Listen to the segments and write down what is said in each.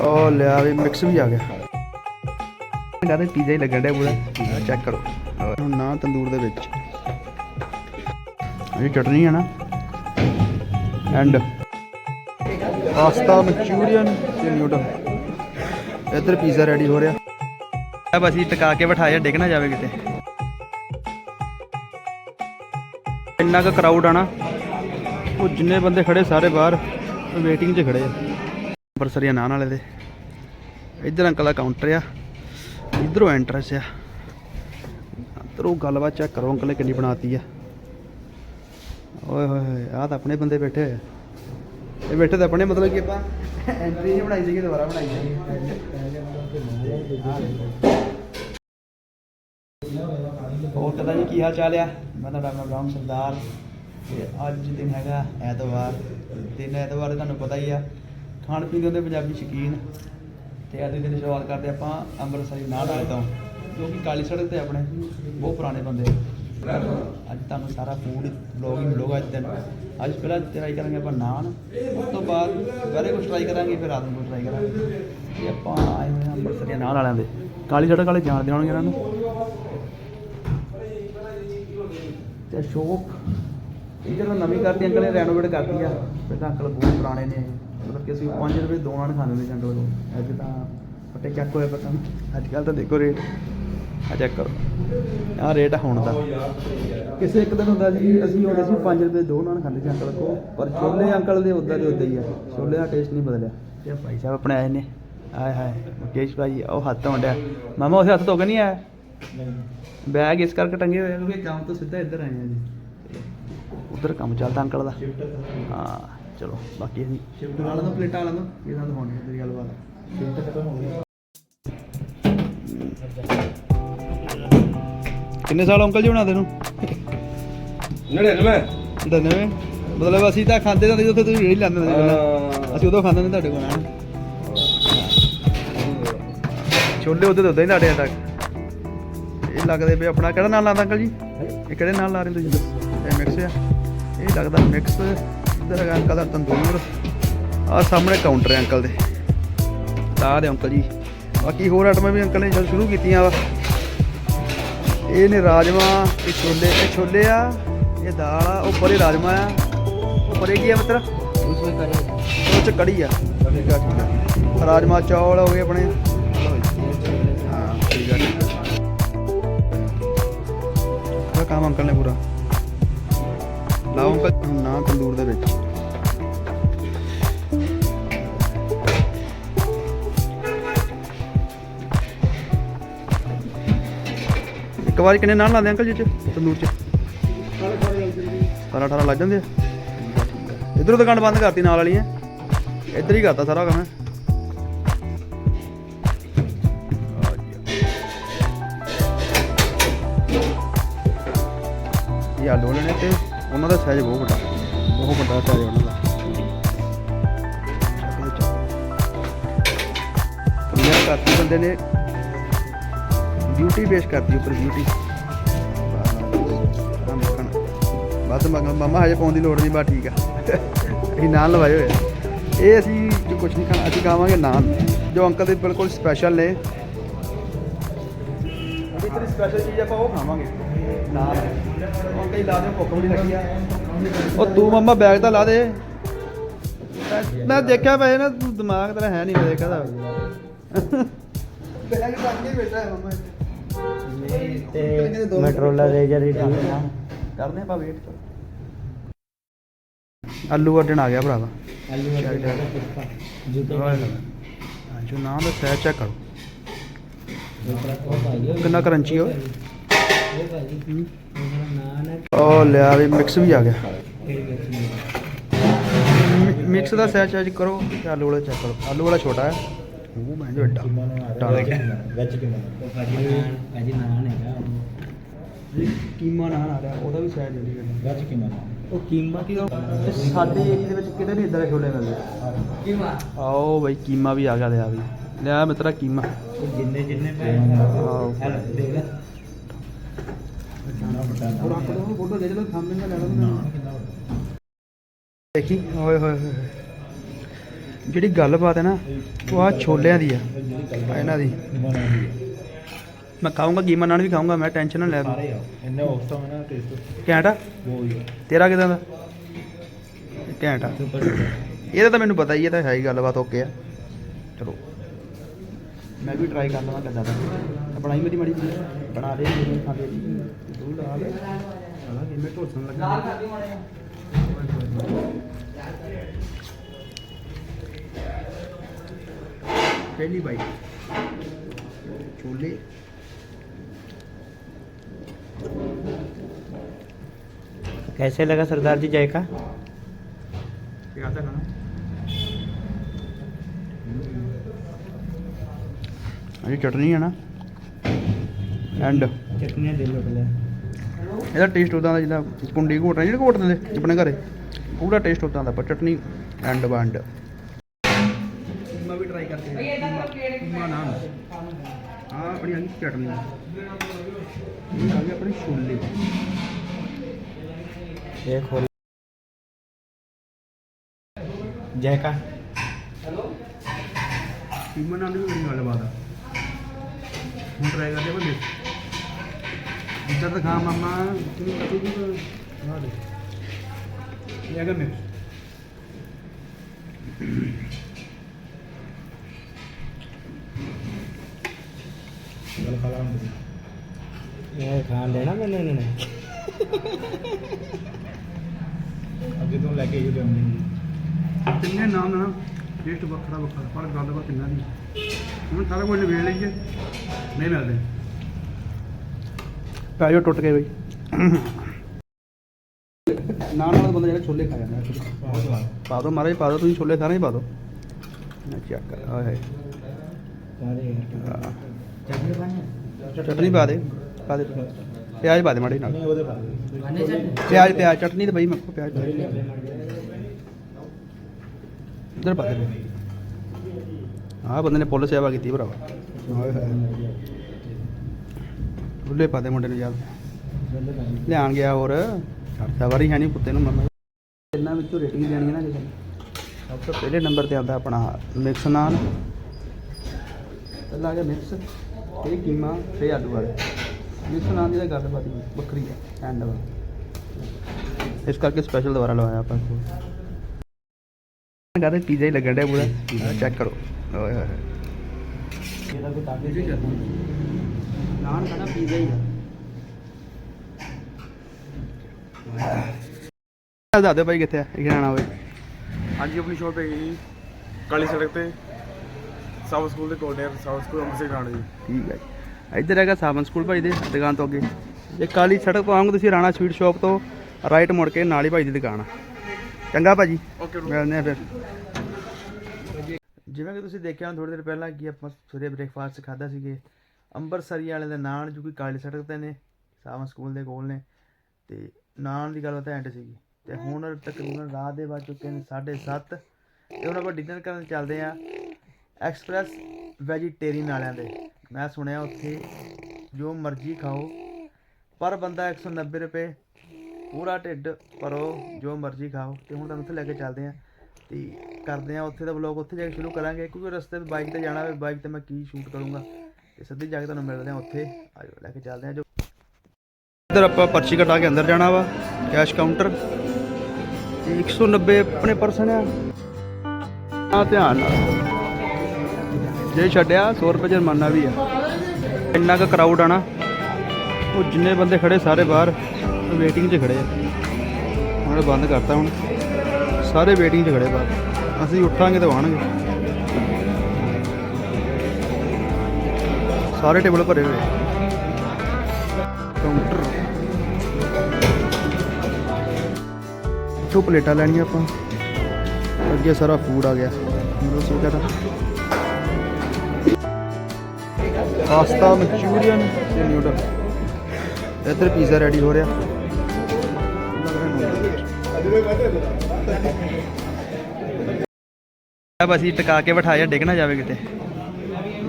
ਉਹ ਲਿਆ ਵੀ ਮਿਕਸ ਵੀ ਆ ਗਿਆ। ਇਹਦਾ ਤੇ ਪੀਜ਼ਾ ਹੀ ਲੱਗਣ ਡਿਆ ਪੂਰਾ। ਚੈੱਕ ਕਰੋ। ਹੁਣ ਨਾ ਤੰਦੂਰ ਦੇ ਵਿੱਚ। ਇਹ ਚਟਨੀ ਹੈ ਨਾ। ਐਂਡ ਪਾਸਤਾ ਮਨਚੂਰੀਅਨ ਤੇ ਨਿਊਡਲ ਇੱਧਰ ਪੀਜ਼ਾ ਰੈਡੀ ਹੋ ਰਿਹਾ। ਅਬ ਅਸੀਂ ਟਿਕਾ ਕੇ ਬਿਠਾਇਆ ਡਿੱਗ ਨਾ ਜਾਵੇ ਕਿਤੇ। ਇੰਨਾ ਕੁ ਕਰਾਊਡ ਆ ਨਾ। ਉਹ ਜਿੰਨੇ ਬੰਦੇ ਖੜੇ ਸਾਰੇ ਬਾਹਰ ਵੇਟਿੰਗ 'ਚ ਖੜੇ ਆ। ਅੰਬਰਸਰੀਆ ਨਾਨ ਵਾਲੇ ਦੇ। ਇੱਧਰ ਅੰਕਲ ਦਾ ਕਾਊਂਟਰ ਆ। ਇੱਧਰੋਂ ਐਂਟਰੈਂਸ ਆ। ਇੱਧਰੋਂ ਗੱਲਬਾਤ ਚੈੱਕ ਕਰੋ ਅੰਕਲ ਨੇ ਕਿੰਨੀ ਬਣਾਤੀ ਆ। ਓਏ ਹੋਏ ਹੋਏ, ਆਹ ਤਾਂ ਆਪਣੇ ਬੰਦੇ ਬੈਠੇ ਹੋਏ ਆ। ਇਹ ਬੈਠੇ ਤਾਂ ਆਪਣੇ ਮਤਲਬ ਕਿ ਆਪਾਂ ਐਂਟਰੀ ਨਹੀਂ ਬਣਾਈ ਸੀਗੀ, ਦੁਬਾਰਾ ਬਣਾਈ ਸੀਗੀ। ਹੋਰ ਪਤਾ ਜੀ ਕੀ ਹਾਲ ਚਾਲ ਆ? ਮੈਂ ਤੁਹਾਡਾ ਆਪਣਾ ਰਾਮ ਸਰਦਾਰ। ਤੇ ਅੱਜ ਦਿਨ ਹੈਗਾ ਐਤਵਾਰ। ਦਿਨ ਐਤਵਾਰ ਤੁਹਾਨੂੰ ਪਤਾ ਹੀ ਆ। ਖਾਣ ਪੀਣ ਦੇ ਹੁੰਦੇ ਪੰਜਾਬੀ ਸ਼ੌਕੀਨ। ਤੇ ਅੱਜ ਦੇ ਦਿਨ ਸ਼ੁਰੂਆਤ ਕਰਦੇ ਆਪਾਂ, ਅੰਮ੍ਰਿਤਸਰੀ ਨਾਲ ਵਾਲੇ ਤੋਂ, ਜੋ ਕਿ ਕਾਲੀ ਸੜਕ ਤੇ ਆਪਣੇ ਬਹੁਤ ਪੁਰਾਣੇ ਬੰਦੇ। ਅੱਜ ਤੁਹਾਨੂੰ ਸਾਰਾ ਫੂਡ ਬਲੌਗ ਹੀ ਮਿਲੂਗਾ ਅੱਜ ਦਿਨ। ਅੱਜ ਪਹਿਲਾਂ ਟਰਾਈ ਕਰਾਂਗੇ ਆਪਾਂ ਨਾਨ, ਉਸ ਤੋਂ ਬਾਅਦ ਦੁਬਾਰੇ ਕੁਝ ਟਰਾਈ ਕਰਾਂਗੇ, ਫਿਰ ਰਾਤ ਨੂੰ ਟਰਾਈ ਕਰਾਂਗੇ। ਤੇ ਆਪਾਂ ਆਏ ਹੋਏ ਹਾਂ ਅੰਮ੍ਰਿਤਸਰੀ ਨਾਨ ਵਾਲਿਆਂ ਦੇ। ਕਾਲੀ ਸੜਕ ਵਾਲੇ ਜਾਣਦੇ ਹੋਣਗੇ ਇਹਨਾਂ ਨੂੰ। ਤੇ ਸ਼ੋਪ ਇਹ ਜਦੋਂ ਨਵੀਂ ਕਰਤੀ, ਅੰਕਲ ਨੇ ਰੈਨੋਵੇਟ ਕਰਤੀ ਆ ਪਹਿਲਾਂ ਅੰਕਲ ਬਹੁਤ ਪੁਰਾਣੇ ਨੇ। ਮਤਲਬ ਕਿ ਅਸੀਂ 5 ਰੁਪਏ ਦੋ ਨਾਨ ਖਾਂਦੇ ਸੀ ਜੰਡੋ ਤੋਂ ਅੱਜ ਤਾਂ ਫੱਟੇ ਚੱਕ ਹੋਏ ਪਤਾ ਨਹੀਂ। ਅੱਜ ਕੱਲ ਤਾਂ ਦੇਖੋ ਰੇਟ। ਆ ਚੈੱਕ ਕਰੋ। ਆਹ ਰੇਟ ਆ ਹੁਣ ਦਾ ਕਿਸੇ ਇੱਕ ਦਿਨ ਹੁੰਦਾ ਜੀ ਅਸੀਂ ਹੁੰਦੇ ਸੀ 5 ਰੁਪਏ ਦੋ ਨਾਨ ਖਾਂਦੇ ਸੀ ਅੰਕਲ ਕੋ ਪਰ ਛੋਲੇ ਅੰਕਲ ਦੇ ਉਦਾਂ ਦੇ ਉਦਾਂ ਹੀ ਆ। ਛੋਲੇ ਦਾ ਟੇਸਟ ਨਹੀਂ ਬਦਲਿਆ। ਤੇ ਭਾਈ ਸਾਹਿਬ ਆਪਣੇ ਆਏ ਨੇ। ਆਏ ਹਾਏ ਮੁਕੇਸ਼ ਭਾਈ ਉਹ ਹੱਥ ਧੋਂਡਿਆ ਮਾਮਾ ਉਸੇ ਹੱਥ ਕੇ ਨਹੀਂ ਆਇਆ? ਬੈਗ ਇਸ ਕਰਕੇ ਟੰਗੇ ਹੋਏ ਆ ਕਿਉਂਕਿ ਕੰਮ ਤੋਂ ਸਿੱਧਾ ਇੱਧਰ ਆਏ ਆ ਜੀ। ਉਧਰ ਕੰਮ ਚੱਲਦਾ ਅੰਕਲ ਦਾ। ਹਾਂ। ਚਲੋ ਬਾਕੀ ਅਸੀਂ ਸ਼ਿਫਟ ਵਾਲਾ ਤੋਂ ਪਲੇਟਾਂ ਵਾਲਾ ਤੋਂ ਇਹ ਸਾਨੂੰ ਹੋਣੀ ਹੈ ਤੇਰੀ ਗੱਲਬਾਤ। ਸ਼ਿਫਟ ਖਤਮ ਹੋ ਗਈ। ਕਿੰਨੇ ਸਾਲ ਅੰਕਲ ਜੀ ਬਣਾਦੇ ਨੂੰ 99 99 ਮਤਲਬ ਅਸੀਂ ਤਾਂ ਖਾਂਦੇ ਤਾਂ ਨਹੀਂ ਉੱਥੇ ਤੁਸੀਂ ਰੇੜੀ ਲਾਉਂਦੇ ਹੁੰਦੇ ਪਹਿਲਾਂ। ਅਸੀਂ ਉਦੋਂ ਖਾਂਦੇ ਹੁੰਦੇ ਤੁਹਾਡੇ ਕੋਲ ਨਾ ਛੋਲੇ ਉਹਦੇ ਤੋਂ ਉਦਾਂ ਹੀ ਤੁਹਾਡੇ ਤੱਕ। ਇਹ ਲੱਗਦੇ ਵੀ ਆਪਣਾ ਕਿਹੜਾ ਨਾਲ ਲਾਉਂਦਾ ਅੰਕਲ ਜੀ? ਇਹ ਕਿਹੜੇ ਨਾਲ ਲਾ ਰਹੇ ਤੁਸੀਂ? ਇਹ ਮਿਕਸ ਆ। ਇਹ ਲੱਗਦਾ ਮਿਕਸ ਇੱਧਰ ਹੈਗਾ ਅੰਕਲ ਦਾ ਤੰਦੂਰ। ਆ ਸਾਹਮਣੇ ਕਾਊਂਟਰ ਹੈ ਅੰਕਲ ਦੇ। ਤਾਂ ਦੇ ਅੰਕਲ ਜੀ। ਬਾਕੀ ਹੋਰ ਆਈਟਮਾਂ ਵੀ ਅੰਕਲ ਨੇ ਜਦ ਸ਼ੁਰੂ ਕੀਤੀਆਂ ਵਾ। ਇਹ ਨੇ ਰਾਜਮਾ, ਇਹ ਛੋਲੇ ਇਹ ਛੋਲੇ ਆ, ਇਹ ਦਾਲ ਆ, ਉਹ ਪਰੇ ਰਾਜਮਾ ਆ। ਉਹ ਪਰੇ ਕੀ ਆ ਮਿੱਤਰ? ਉਸ ਵਿੱਚ ਕੜੀ ਉਹ ਚ ਕੜੀ ਆ। ਰਾਜਮਾ ਚੌਲ ਹੋ ਗਏ ਆਪਣੇ। ਹਾਂ ਠੀਕ ਆ ਕੰਮ ਅੰਕਲ ਨੇ ਪੂਰਾ। ਲਾਓ ਅੰਕਲ। ਨਾ ਤੰਦੂਰ ਦੇ ਵਿੱਚ। ਇੱਕ ਵਾਰ ਕਿੰਨੇ ਨਾਨ ਲਾਉਂਦੇ ਅੰਕਲ ਜੀ ਚ? ਤੰਦੂਰ ਚ? 17 18 ਲੱਗ ਜਾਂਦੇ ਆ। ਇਧਰੋਂ ਦੁਕਾਨ ਬੰਦ ਕਰਤੀ, ਨਾਲ ਵਾਲੀ ਹੈ ਇੱਧਰ ਹੀ ਕਰਤਾ ਸਾਰਾ ਕੰਮ। ਇਹ ਆਲੂ ਲੈਣੇ ਤੇ। ਉਹਨਾਂ ਦਾ ਸਾਈਜ਼ ਬਹੁਤ ਵੱਡਾ। ਬਹੁਤ ਵੱਡਾ ਸਾਈਜ਼ ਉਹਨਾਂ ਦਾ। ਮੈਂ ਕਰਤੀ ਬੰਦੇ ਨੇ ਬਿਊਟੀ ਪੇਸ਼ ਕਰਦੀ ਉੱਪਰ ਬਿਊਟੀ ਬਸ ਮਗਰ ਮਮਾ ਹਜੇ ਪਾਉਣ ਦੀ ਲੋੜ ਨਹੀਂ ਬਾ ਠੀਕ ਆ। ਅਸੀਂ ਨਾਨ ਲਵਾਏ ਹੋਏ ਇਹ ਅਸੀਂ ਜੋ ਕੁਝ ਨਹੀਂ ਖਾਣਾ, ਅਸੀਂ ਖਾਵਾਂਗੇ ਨਾਨ। ਜੋ ਅੰਕਲ ਦੇ ਬਿਲਕੁਲ ਸਪੈਸ਼ਲ ਨੇ। ਅਭੀ ਤੇਰੀ ਸਪੈਸ਼ਲ ਚੀਜ਼ ਆਪਾਂ ਉਹ ਖਾਵਾਂਗੇ। ਉਹ ਕਈ ਲਾ ਦੇ ਭੁੱਖ ਵੀ ਨਹੀਂ ਲੱਗੀ ਆ। ਉਹ ਤੂੰ ਮਮਾ ਬੈਗ ਤਾਂ ਲਾ ਦੇ। ਮੈਂ- ਦੇਖਿਆ ਪਏ ਨਾ ਤੂੰ ਦਿਮਾਗ ਤੇਰਾ ਹੈ ਨਹੀਂ ਮੈਂ ਦੇਖਿਆ ਤਾਂ ਬੈਗ ਰੱਖ ਕੇ ਬੈਠਾ ਹੈ ਮਮਾ। ਤੇ ਮੈਟਰੋਲਾ ਰੇਜਰ ਹੀ ਠੀਕ ਆ। ਕਰਦੇ ਆਪਾਂ ਵੇਟ ਆਲੂ ਵਰਡਨ ਆ ਗਿਆ ਭਰਾਵਾ। ਆਲੂ ਜੁੱਤੇ ਹਾਂ ਜੋ ਨਾਮ ਦਾ ਸਹਿ ਚੈੱਕ ਕਰੋ ਕਿੰਨਾ ਕਿੰਨਾ ਕਰੰਚੀ ਹੋਵੇ ਭਾਜੀ ਹੂੰ। ਮੇਰਾ ਉਹ ਲਿਆ ਵੀ ਮਿਕਸ ਵੀ ਆ ਗਿਆ। ਫਿਰ ਮਿਕਸ ਦਾ ਸਹਿ ਚੈੱਕ ਕਰੋ ਤੇ ਆਲੂ ਵਾਲਾ ਚੈੱਕ ਕਰੋ। ਆਲੂ ਵਾਲਾ ਛੋਟਾ ਹੈ। ਉਹ ਮੈਂ ਜੋ ਐਡਾ ਟਾਲਾ ਵਿੱਚ ਕਿੰਨਾ ਉਹ ਭਾਜੀ ਨਾਨ ਭਾਜੀ ਨਾਨ ਹੈਗਾ ਕੀਮਾ ਨਾਲ ਆ ਰਿਹਾ ਉਹਦਾ ਵੀ ਸਹਿ ਜਲਦੀ ਕਰਨਾ ਵਿੱਚ। ਕਿੰਨਾ ਉਹ ਕੀਮਾ ਕੀ ਤੇ ਸਾਡੇ ਏਰੀਆ ਦੇ ਵਿੱਚ ਕਿਤੇ ਨਹੀਂ ਇਦਾਂ ਦੇ ਛੋਲੇ ਮਿਲਦੇ ਕੀਮਾ ਆਓ ਬਈ ਕੀਮਾ ਵੀ ਆ ਗਿਆ ਲਿਆ ਵੀ। ਲਿਆ ਮਿੱਤਰਾ ਕੀਮਾ। ਜਿੰਨੇ ਜਿੰਨੇ ਪੈ ਦੇਗਾ ਫੋਟੋ ਦੇ ਲਓ ਸਾਹਮਣੇ ਦਾ ਲੈ ਲਓ ਦੇਖੀ ਓਏ ਹੋਏ ਹੋਏ ਜਿਹੜੀ ਗੱਲਬਾਤ ਹੈ ਨਾ ਉਹ ਆ ਛੋਲਿਆਂ ਦੀ ਆ ਇਹਨਾਂ ਦੀ। ਮੈਂ ਖਾਊਂਗਾ ਕੀਮਾ ਨਾਲ ਵੀ ਖਾਊਂਗਾ ਮੈਂ ਟੈਨਸ਼ਨ ਨਾ ਲੈ। ਤੂੰ ਇੰਨੇ ਔਸਮ ਹੈ ਨਾ ਟੇਸਟ ਘੈਂਟ ਉਹ। ਤੇਰਾ ਕਿਦਾਂ ਦਾ? ਘੈਂਟ ਇਹਦਾ ਤਾਂ ਮੈਨੂੰ ਪਤਾ ਹੀ ਹੈ ਤਾਂ ਹੈ ਹੀ ਗੱਲਬਾਤ ਓਕੇ ਆ। ਚਲੋ। ਮੈਂ ਵੀ ਟਰਾਈ ਕਰ ਲਵਾਂ ਕਿੱਦਾਂ ਦਾ। ਤਾਂ ਬਣਾਈ ਮੇਰੀ ਮੜੀ ਬਣਾ ਦੇ। ਖਾਦੇ ਜੀ पहली बाइक। छोले कैसे लगा सरदार जी जायका? ये चटनी है ना? एंड। चटनी दे लो पहले। ਇਹਦਾ ਟੇਸਟ ਉਦਾਂ ਦਾ ਜਿੱਦਾਂ ਕੁੰਡੀ ਘੋਟਣਾ ਜਿਹੜੇ ਘੋਟ ਦਿੰਦੇ ਆਪਣੇ ਘਰੇ ਪੂਰਾ ਟੇਸਟ ਉਦਾਂ ਦਾ ਪਰ ਚਟਨੀ ਐਂਡ ਬੰਡ ਜੈਕਾ। ਹੈਲੋ? ਕਿਮਨ ਨਾਲ ਵੀ ਮੇਰੀ ਗੱਲਬਾਤ ਆ। ਹੁਣ ਟਰਾਈ ਕਰਦੇ ਬੰਦੇ। Kita tengah mama, ini satu juga. Ada. Ini agak mirip. ਗੱਲ ਖਾ ਲਾਂ ਇਹ ਖਾਣ ਦੇਣਾ ਮੈਨੂੰ ਇਹਨਾਂ ਨੇ? ਅੱਗੇ ਤੋਂ ਲੈ ਕੇ ਇਹ ਜਾਂਦੇ ਤਿੰਨੇ ਨਾਮ ਨਾ ਟੇਸਟ ਵੱਖਰਾ ਵੱਖਰਾ ਪਰ ਗੱਲਬਾਤ ਇਹਨਾਂ ਦੀ। ਹੁਣ ਸਾਰਾ ਕੁਝ ਵੇਲ ਲਈਏ। ਨਹੀਂ ਮਿਲਦੇ। ਪੈਸੇ ਉਹ ਟੁੱਟ ਕੇ ਬਈ। ਨਾਲ ਨਾਲ ਬੰਦਾ ਜਿਹੜਾ ਛੋਲੇ ਖਾ ਜਾਂਦਾ। ਪਾ ਦੋ ਮਹਾਰਾਜ ਪਾ ਦੋ, ਤੁਸੀਂ ਛੋਲੇ ਸਾਰੇ ਪਾ ਦੋ। ਨਾ ਚੈੱਕ ਕਰ, ਆਏ ਚਟਨੀ ਪਾ ਦੇ ਪਾ ਦੇ। ਪਿਆਜ਼ ਪਾ ਦੇ ਮਾੜੀ ਨਾਲ। ਪਿਆਜ਼ ਪਿਆਜ਼, ਚਟਨੀ ਤੇ ਬਈ ਮੱਖੋ ਪਿਆਜ਼ ਇਧਰ ਪਾ ਦੇ। ਆ ਬੰਦੇ ਨੇ ਪੁਲਿਸ ਸੇਵਾ ਕੀਤੀ ਭਰਾਵਾ। ਰੁੱਲੇ ਪਾ ਦੇ ਮੁੰਡੇ ਨੂੰ ਯਾਰ। ਲਿਆਣ ਗਿਆ ਹੋਰ। ਵਾਰੀ ਹੈ ਨਹੀਂ ਪੁੱਤੇ ਨੂੰ ਮੰਮਾ। ਇਹਨਾਂ ਵਿੱਚੋਂ ਰੇਟਿੰਗ ਦੇਣੀ ਹੈ ਨਾ ਕਿਸੇ ਸਭ ਤੋਂ ਪਹਿਲੇ ਨੰਬਰ ਤੇ ਆਉਂਦਾ ਆਪਣਾ ਮਿਕਸ ਨਾਨ ਪਹਿਲਾਂ ਆ ਗਿਆ ਮਿਕਸ ਇਹ ਕੀਮਾ ਤੇ ਆਲੂ ਵਾਲੇ। ਮਿਕਸ ਨਾਨ ਦੀ ਤਾਂ ਗੱਲ ਹੀ ਵੱਖਰੀ ਹੈ ਐਂਡ ਵਾ ਇਸ ਕਰਕੇ ਸਪੈਸ਼ਲ ਦੁਬਾਰਾ ਲਵਾਇਆ ਆਪਾਂ ਕੋਲ ਕਹਿੰਦੇ ਪੀਜ਼ਾ ਹੀ ਲੱਗਣ ਡਿਆ ਪੂਰਾ। ਚੈੱਕ ਕਰੋ। ਓਏ ਹੋਏ। ਜਿਹੜਾ ਭਾਈ ਕਿੱਥੇ ਆ ਇਹ ਆਣਾ ਹਾਂਜੀ ਆਪਣੀ ਸ਼ਾਪ ਹੈਗੀ ਜੀ ਕਾਲੀ ਸੜਕ ਤੇ ਸਾਬ ਸਕੂਲ ਦੇ ਕੋਲ ਨੇ ਸਾਬ ਸਕੂਲ ਅੰਮ੍ਰਿਤਸਰ ਗਾਣਾ ਜੀ। ਠੀਕ ਹੈ ਜੀ। ਇੱਧਰ ਹੈਗਾ ਸਾਵਨ ਸਕੂਲ ਭਾਈ ਦੇ ਦੁਕਾਨ ਤੋਂ ਅੱਗੇ। ਇਹ ਕਾਲੀ ਸੜਕ ਤੋਂ ਆਉਂਗੇ ਤੁਸੀਂ ਰਾਣਾ ਸਵੀਟ ਸ਼ੋਪ ਤੋਂ ਰਾਈਟ ਮੁੜ ਕੇ ਨਾਲ ਹੀ ਭਾਈ ਦੀ ਦੁਕਾਨ ਆ। ਚੰਗਾ ਭਾਜੀ ਓਕੇ ਮਿਲਦੇ ਆ ਫਿਰ। ਜਿਵੇਂ ਕਿ ਤੁਸੀਂ ਦੇਖਿਆ ਥੋੜੀ ਦੇਰ ਪਹਿਲਾਂ ਕਿ ਆਪਾਂ ਸਵੇਰੇ ਬ੍ਰੇਕਫਾਸਟ ਖਾਦਾ ਸੀਗੇ, ਅੰਬਰਸਰੀ ਵਾਲੇ ਦੇ ਨਾਨ ਜੋ ਕਿ ਕਾਲੀ ਸੜਕ ਤੇ ਨੇ ਸਾਵਨ ਸਕੂਲ ਦੇ ਕੋਲ ਨੇ, ਤੇ ਨਾਨ ਦੀ ਗੱਲ ਤਾਂ ਐਂਡ ਸੀਗੀ। ਤੇ ਹੁਣ ਤਕਰੀਬਨ ਰਾਤ ਦੇ ਵੱਜ ਚੁੱਕੇ ਨੇ 7:30 ਤੇ ਹੁਣ ਆਪਾਂ ਡਿਨਰ ਕਰਨ ਚੱਲਦੇ ਆ ਐਕਸਪ੍ਰੈਸ ਵੈਜੀਟੇਰੀਅਨ ਵਾਲਿਆਂ ਦੇ। ਮੈਂ ਸੁਣਿਆ ਉੱਥੇ ਜੋ ਮਰਜ਼ੀ ਖਾਓ, ਪਰ ਬੰਦਾ 190 ਰੁਪਏ ਪੂਰਾ ਢਿੱਡ ਭਰੋ ਜੋ ਮਰਜ਼ੀ ਖਾਓ। ਤੇ ਹੁਣ ਤੁਹਾਨੂੰ ਉੱਥੇ ਲੈ ਕੇ ਚੱਲਦੇ ਆ ਤੇ ਕਰਦੇ ਆ ਉੱਥੇ ਦਾ ਵਲੌਗ ਉੱਥੇ ਜਾ ਕੇ ਸ਼ੁਰੂ ਕਰਾਂਗੇ, ਕਿਉਂਕਿ ਰਸਤੇ ਵਿੱਚ ਬਾਈਕ ਤੇ ਜਾਣਾ ਹੋਵੇ ਬਾਈਕ ਤੇ ਮੈਂ ਕੀ ਸ਼ੂਟ ਕਰੂੰਗਾ। ਤੇ ਸਿੱਧੀ ਜਾ ਕੇ ਤੁਹਾਨੂੰ ਮਿਲਦੇ ਆ ਉੱਥੇ। ਆਜੋ, ਲੈ ਕੇ ਚੱਲਦੇ ਆ ਜੋ। ਇੱਧਰ ਆਪਾਂ ਪਰਚੀ ਕਟਾ ਕੇ ਅੰਦਰ ਜਾਣਾ ਵਾ ਕੈਸ਼ ਕਾਊਂਟਰ ਤੇ 190 ਆਪਣੇ ਪਰਸਨ ਆ। ਆ ਧਿਆਨ ਨਾਲ। ਜੇ ਛੱਡਿਆ 100 ਰੁਪਏ ਜੁਰਮਾਨਾ ਵੀ ਆ। ਇੰਨਾ ਕੁ ਕਰਾਊਡ ਆਣਾ ਉਹ ਜਿੰਨੇ ਬੰਦੇ ਖੜੇ ਸਾਰੇ ਬਾਹਰ ਵੇਟਿੰਗ 'ਚ ਖੜੇ ਆ। ਹੁਣ ਬੰਦ ਕਰਤਾ ਹੁਣ। ਸਾਰੇ ਵੇਟਿੰਗ 'ਚ ਖੜੇ ਬਾਹਰ ਅਸੀਂ ਉੱਠਾਂਗੇ ਤਾਂ ਆਉਣਗੇ ਸਾਰੇ ਟੇਬਲ ਭਰੇ ਹੋਏ। ਕਾਊਂਟਰ। ਤੋਂ ਪਲੇਟਾਂ ਲੈਣੀਆਂ ਆਪਾਂ। ਅੱਗੇ ਸਾਰਾ ਫੂਡ ਆ ਗਿਆ। ਨੂਡਲਸ ਵਗੈਰਾ ਪਾਸਤਾ ਮਨਚੂਰੀਅਨ ਤੇ ਨਿਊਡਲ ਇੱਧਰ ਪੀਜ਼ਾ ਰੈਡੀ ਹੋ ਰਿਹਾ। ਅਬ ਅਸੀਂ ਟਿਕਾ ਕੇ ਬਿਠਾਇਆ ਡਿੱਗ ਨਾ ਜਾਵੇ ਕਿਤੇ।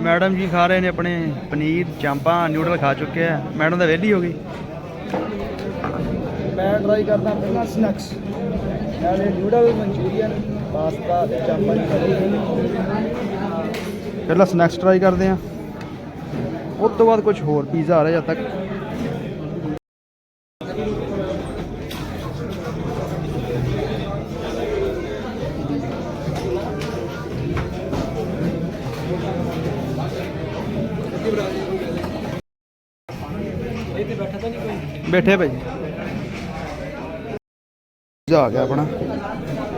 ਮੈਡਮ ਜੀ ਖਾ ਰਹੇ ਨੇ ਆਪਣੇ ਪਨੀਰ ਚਾਂਪਾਂ ਨਿਊਡਲ ਖਾ ਚੁੱਕੇ ਆ। ਮੈਡਮ ਤਾਂ ਵਿਹਲੀ ਹੋ ਗਈ। ਮੈਂ ਟਰਾਈ ਕਰਦਾ ਪਹਿਲਾਂ ਸਨੈਕਸ ਨਾਲੇ ਨੂਡਲ ਮਨਚੂਰੀਅਨ ਪਾਸਤਾ ਤੇ ਚਾਂਪਾ ਦੀ ਪਹਿਲਾਂ ਸਨੈਕਸ ਟਰਾਈ ਕਰਦੇ ਆ। ਉਸ ਤੋਂ ਬਾਅਦ ਕੁਝ ਹੋਰ ਪੀਜ਼ਾ ਆ ਰਿਹਾ ਜਦ ਤੱਕ। ਬੈਠੇ ਭਾਈ। ਪੀਜ਼ਾ ਗਿਆ ਆਪਣਾ।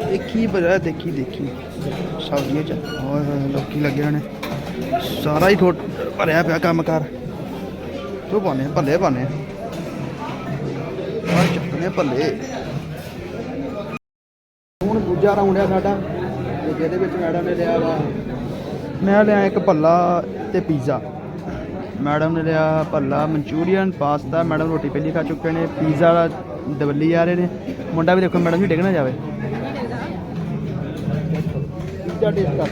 ਦੇਖੀ ਬਜਾ ਦੇਖੀ ਦੇਖੀ। ਸਬਜ਼ੀਆਂ ਚ, ਓਏ ਹੋਏ ਲੋਕੀ ਲੱਗੇ ਨੇ ਸਾਰਾ ਹੀ ਠੋਟ ਭਰਿਆ ਪਿਆ ਕੰਮ ਕਰ ਤੂੰ ਪਾਣੇ ਭੱਲੇ ਪਾਣੇ ਆ ਚੱਕਨੇ ਭੱਲੇ। ਹੁਣ ਦੂਜਾ ਰਾਉਂਡ ਆ ਸਾਡਾ। ਤੇ ਜਿਹਦੇ ਵਿੱਚ ਮੈਡਮ ਨੇ ਲਿਆ ਵਾ। ਮੈਂ ਲਿਆ ਇੱਕ ਭੱਲਾ ਤੇ ਪੀਜ਼ਾ ਮੈਡਮ ਨੇ ਲਿਆ ਭੱਲਾ, ਮਨਚੂਰੀਅਨ, ਪਾਸਤਾ, ਮੈਡਮ ਰੋਟੀ ਪਹਿਲੀ ਖਾ ਚੁੱਕੇ ਨੇ, ਪੀਜ਼ਾ ਦਾ ਦਵੱਲੀ ਆ ਰਹੇ ਨੇ। ਮੁੰਡਾ ਵੀ ਦੇਖੋ, ਮੈਡਮ ਜੀ ਡਿੱਗਣਾ ਜਾਵੇ। ਪੀਜ਼ਾ ਟੇਸਟ ਕਰ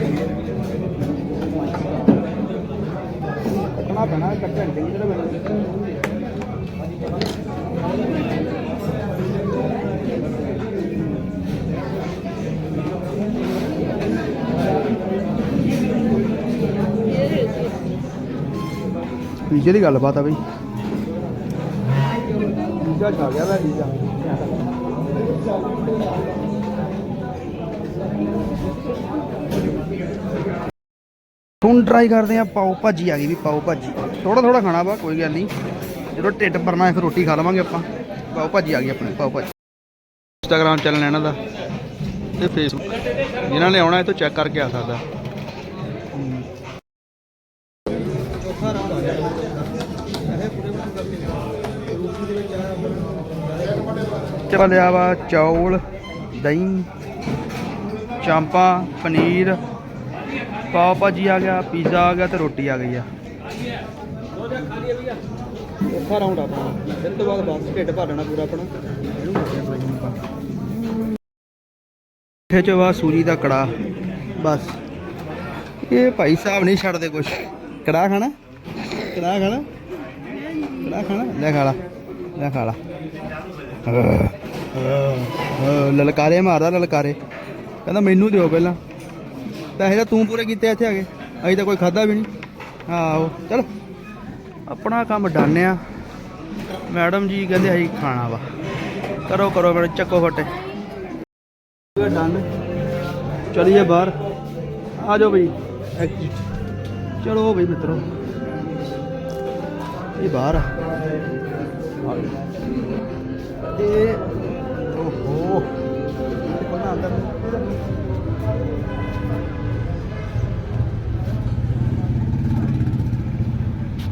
ਕੱਟਣਾ ਪੈਣਾ, ਕੱਟਣ ਚੰਗੀ ਤਰ੍ਹਾਂ ਪੀਜ਼ੇ ਦੀ ਗੱਲਬਾਤ ਆ ਬਈ। ਗਿਆ ਮੈਂ ਹੁਣ ਟਰਾਈ ਕਰਦੇ ਆ ਪਾਓ ਭਾਜੀ ਆ ਗਈ ਵੀ ਪਾਓ ਭਾਜੀ। ਥੋੜਾ ਥੋੜਾ ਖਾਣਾ ਵਾ ਕੋਈ ਗੱਲ ਨਹੀਂ। ਜਦੋਂ ਢਿੱਡ ਭਰਨਾ ਹੈ ਫਿਰ ਰੋਟੀ ਖਾ ਲਵਾਂਗੇ ਆਪਾਂ। ਪਾਓ ਭਾਜੀ ਆ ਗਈ ਆਪਣੇ ਪਾਓ ਭਾਜੀ। ਇੰਸਟਾਗ੍ਰਾਮ ਚੈਨਲ ਇਹਨਾਂ ਦਾ ਤੇ ਫੇਸਬੁੱਕ ਜਿਨ੍ਹਾਂ ਨੇ ਆਉਣਾ ਇਹ ਤੋਂ ਚੈੱਕ ਕਰਕੇ ਆ ਸਕਦਾ। ਚਾਹ ਲਿਆ ਵਾ ਚੌਲ ਦਹੀਂ ਚਾਂਪਾ ਪਨੀਰ। ਪਾਓ ਭਾਜੀ ਆ ਗਿਆ ਪੀਜ਼ਾ ਆ ਗਿਆ ਤੇ ਰੋਟੀ ਆ ਗਈ ਆ। ਔਖਾ ਰਾਉਂਡ ਆਪਣਾ। ਫਿਰ ਤੋਂ ਬਾਅਦ ਬਸ ਢਿੱਡ ਭਰ ਲੈਣਾ ਪੂਰਾ ਆਪਣਾ। ਮਿੱਠੇ ਚ ਵਾ ਸੂਜੀ ਦਾ ਕੜਾ ਬਸ। ਇਹ ਭਾਈ ਸਾਹਿਬ ਨਹੀਂ ਛੱਡਦੇ ਕੁਛ। ਕੜਾ ਖਾਣਾ? ਕੜਾ ਖਾਣਾ? ਕੜਾ ਖਾਣਾ? ਲੈ ਖਾ ਲਾ। ਲੈ ਖਾ ਲਾ। ਲਲਕਾਰੇ ਮਾਰਦਾ ਲਲਕਾਰੇ। ਕਹਿੰਦਾ ਮੈਨੂੰ ਦਿਓ ਪਹਿਲਾਂ। ਪੈਸੇ ਤਾਂ ਤੂੰ ਪੂਰੇ ਕੀਤੇ ਇੱਥੇ ਆ ਕੇ। ਅਜੇ ਤਾਂ ਕੋਈ ਖਾਦਾ ਵੀ ਨਹੀਂ। ਆਹੋ ਚਲ। ਆਪਣਾ ਕੰਮ ਡਨ ਆ। ਮੈਡਮ ਜੀ ਕਹਿੰਦੇ ਅਸੀਂ ਖਾਣਾ ਵਾ। ਕਰੋ ਕਰੋ ਮੇਰੇ ਚੱਕੋ ਫਟੇ। ਡਨ। ਚਲਿਏ ਬਾਹਰ। ਆ ਜਾਓ ਬਈ। ਚਲੋ ਬਈ ਮਿੱਤਰੋ। ਇਹ ਬਾਹਰ ਆ। ਤੇ ਓਹੋ। ਕੋਨਾ ਅੰਦਰ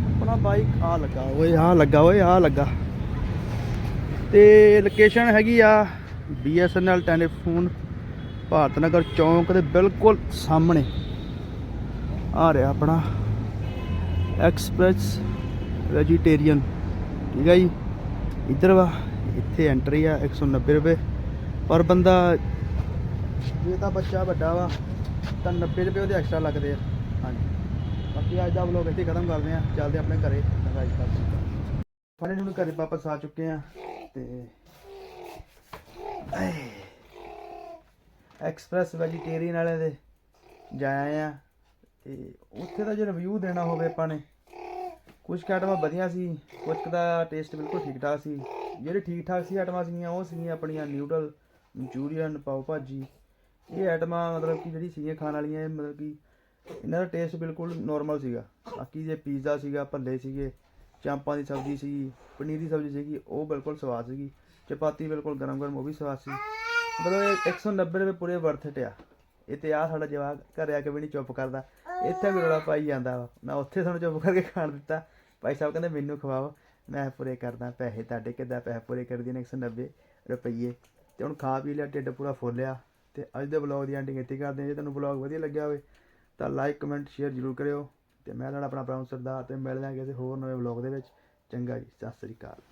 ਆਪਣਾ ਬਾਈਕ ਆ ਲੱਗਾ। ਓਏ, ਆ ਲੱਗਾ, ਓਏ, ਆ ਲੱਗਾ। ਤੇ ਲੋਕੇਸ਼ਨ ਹੈਗੀ ਆ BSNL ਟੈਲੀਫੋਨ ਭਾਰਤ ਨਗਰ ਚੌਂਕ ਦੇ ਬਿਲਕੁਲ ਸਾਹਮਣੇ। ਆ ਰਿਹਾ ਆਪਣਾ ਐਕਸਪ੍ਰੈਸ ਵੈਜੀਟੇਰੀਅਨ ਠੀਕ ਹੈ ਜੀ? ਇੱਧਰ ਵਾ। ਇੱਥੇ ਐਂਟਰੀ ਆ 190 ਰੁਪਏ। ਪਰ ਬੰਦਾ, ਜੇ ਤਾਂ ਬੱਚਾ ਵੱਡਾ ਵਾ, ਤਾਂ 90 ਰੁਪਏ ਉਹਦੇ ਐਕਸਟਰਾ ਲੱਗਦੇ ਆ। ਹਾਂਜੀ। ਬਾਕੀ ਅੱਜ ਦਾ ਵਲੋਗ ਇੱਥੇ ਖਤਮ ਕਰਦੇ ਆ ਚੱਲਦੇ ਆਪਣੇ ਘਰੇ। ਸੰਗਾਈ ਕਰਦੇ ਫਾਈਨਲੀ ਹੁਣ ਘਰੇ ਵਾਪਸ ਆ ਚੁੱਕੇ ਆ ਤੇ ਐਕਸਪ੍ਰੈਸ ਵੈਜੀਟੇਰੀਅਨ ਵਾਲੇ ਦੇ ਜਾਇਆ ਆ ਤੇ ਉੱਥੇ ਦਾ ਜੇ ਰਿਵਿਊ ਦੇਣਾ ਹੋਵੇ ਆਪਾਂ ਨੇ ਕੁਝ ਕੁ ਆਈਟਮਾਂ ਵਧੀਆ ਸੀ। ਕੁਝ ਕੁ ਦਾ ਟੇਸਟ ਬਿਲਕੁਲ ਠੀਕ ਠਾਕ ਸੀ। ਜਿਹੜੇ ਠੀਕ ਠਾਕ ਸੀ ਆਈਟਮਾਂ ਸੀਗੀਆਂ, ਉਹ ਸੀਗੀਆਂ ਆਪਣੀਆਂ ਨਿਊਡਲ ਮਨਚੂਰੀਅਨ ਪਾਓ ਭਾਜੀ। ਇਹ ਆਈਟਮਾਂ ਮਤਲਬ ਕਿ ਜਿਹੜੀ ਸੀਗੀਆਂ ਖਾਣ ਵਾਲੀਆਂ, ਇਹ ਮਤਲਬ ਕਿ ਇਹਨਾਂ ਦਾ ਟੇਸਟ ਬਿਲਕੁਲ ਨਾਰਮਲ ਸੀਗਾ। ਬਾਕੀ ਜੇ ਪੀਜ਼ਾ ਸੀਗਾ, ਭੱਲੇ ਸੀਗੇ, ਚਾਂਪਾਂ ਦੀ ਸਬਜ਼ੀ ਸੀ ਪਨੀਰ ਦੀ ਸਬਜ਼ੀ ਸੀਗੀ, ਉਹ ਬਿਲਕੁਲ ਸਵਾਦ ਸੀਗੀ। ਚਪਾਤੀ ਬਿਲਕੁਲ ਗਰਮ ਗਰਮ ਉਹ ਵੀ ਸਵਾਦ ਸੀ। ਮਤਲਬ ਇਹ 190 ਰੁਪਏ ਪੂਰੇ ਵਰਥ ਇਟ ਆ। ਇਹ ਤੇ ਆ ਸਾਡਾ ਜਵਾਕ ਘਰੇ ਆ ਕੇ ਵੀ ਨਹੀਂ ਚੁੱਪ ਕਰਦਾ। ਇੱਥੇ ਵੀ ਰੌਲਾ ਪਾਈ ਜਾਂਦਾ ਵਾ। ਨਾ ਉੱਥੇ ਸਾਨੂੰ ਚੁੱਪ ਕਰਕੇ ਖਾਣ ਦਿੱਤਾ। ਭਾਈ ਸਾਹਿਬ ਕਹਿੰਦੇ, ਮੈਨੂੰ ਖਵਾਓ। ਮੈਂ ਪੂਰੇ ਕਰਦਾ, ਪੈਸੇ ਤੁਹਾਡੇ ਕਿੱਦਾਂ? ਪੈਸੇ ਪੂਰੇ ਕਰਦੀ ਨੇ 190 ਰੁਪਈਏ। ਤੇ ਹੁਣ ਖਾ ਪੀ ਲਿਆ, ਢਿੱਡ ਪੂਰਾ ਫੁੱਲ ਲਿਆ ਤੇ ਅੱਜ ਦੇ ਵਲੌਗ ਦੀ ਐਂਡਿੰਗ ਇੱਥੇ ਕਰਦੇ ਹਾਂ। ਜੇ ਤੁਹਾਨੂੰ ਵਲੌਗ ਵਧੀਆ ਲੱਗਿਆ ਹੋਵੇ, ਤਾਂ ਲਾਈਕ ਕਮੈਂਟ ਸ਼ੇਅਰ ਜ਼ਰੂਰ ਕਰਿਓ। ਤੇ ਮੈਂ ਤੁਹਾਡਾ ਆਪਣਾ ਬ੍ਰਾਊਨ ਸਰਦਾਰ, ਤੇ ਮਿਲਦੇ ਹਾਂ ਕਿਸੇ ਹੋਰ ਨਵੇਂ ਵਲੌਗ ਦੇ ਵਿੱਚ। ਚੰਗਾ ਜੀ, ਸਤਿ ਸ੍ਰੀ ਅਕਾਲ।